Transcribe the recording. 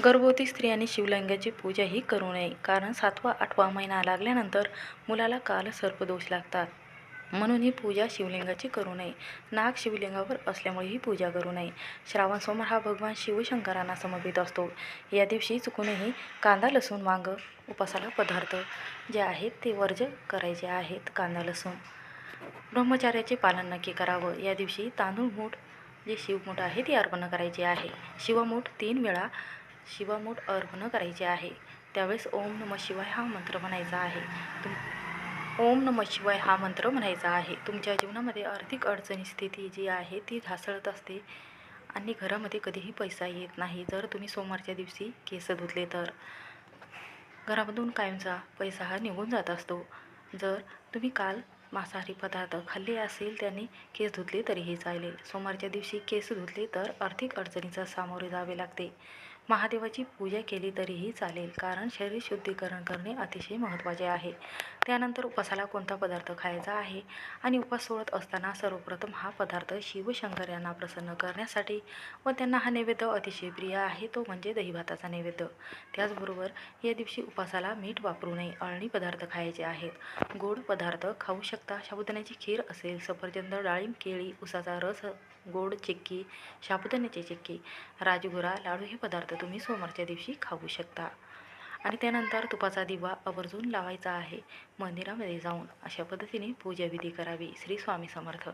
गर्भवती स्त्रियांनी शिवलिंगाची पूजा ही करू नये. कारण सातवा आठवा महिना लागल्यानंतर मुलाला काल सर्पदोष लागतात. म्हणून ही पूजा शिवलिंगाची करू नये. नाग शिवलिंगावर असल्यामुळे ही पूजा करू नये. श्रावण सोमवार हा भगवान शिवशंकरांना समर्पित असतो. या दिवशी चुकूनही कांदा लसूण वांग उपासाला पदार्थ जे आहेत ते वर्ज करायचे आहेत. कांदा लसूण ब्रह्मचार्याचे पालन नक्की करावं. या दिवशी तांदूळ मूठ जे शिवमूठ आहे ती अर्पण करायची आहे. शिवमूठ तीन वेळा शिवमूठ अर्पण करायचे आहे. त्यावेळेस ओम नम शिवाय हा मंत्र म्हणायचा आहे. तुम ओम नम शिवाय हा मंत्र म्हणायचा आहे. तुमच्या जीवनामध्ये आर्थिक अडचणी स्थिती जी आहे ती ढासळत असते. आणि घरामध्ये कधीही पैसा येत नाही. जर तुम्ही सोमवारच्या दिवशी केस धुतले तर? घरामधून कायमचा पैसा हा निघून जात असतो. जर तुम्ही काल मांसाहारी पदार्थ खाल्ले असेल त्याने केस धुतले तरीही चालेल. सोमवारच्या दिवशी केस धुतले तर आर्थिक अडचणीचा सामोरे जावे लागते. महादेवाची पूजा केली तरीही चालेल कारण शरीर शुद्धीकरण करणे अतिशय महत्त्वाचे आहे. त्यानंतर उपासाला कोणता पदार्थ खायचा आहे आणि उपास सोडत असताना सर्वप्रथम हा पदार्थ शिवशंकर यांना प्रसन्न करण्यासाठी व त्यांना हा नैवेद्य अतिशय प्रिय आहे तो म्हणजे दहीभाताचा नैवेद्य. त्याचबरोबर या दिवशी उपासाला मीठ वापरू नये अळणी पदार्थ खायचे आहेत. गोड पदार्थ खाऊ शकता. साबुदाण्याची खीर असेल सफरचंद डाळिंब केळी उसाचा रस गोड चिक्की साबुदाण्याची चिक्की राजगुरा लाडू हे पदार्थ तर तुम्ही सोमवारच्या दिवशी खाऊ शकता. आणि त्यानंतर तुपाचा दिवा आवर्जून लावायचा आहे. मंदिरामध्ये जाऊन अशा पद्धतीने पूजाविधी करावी श्री स्वामी समर्थ.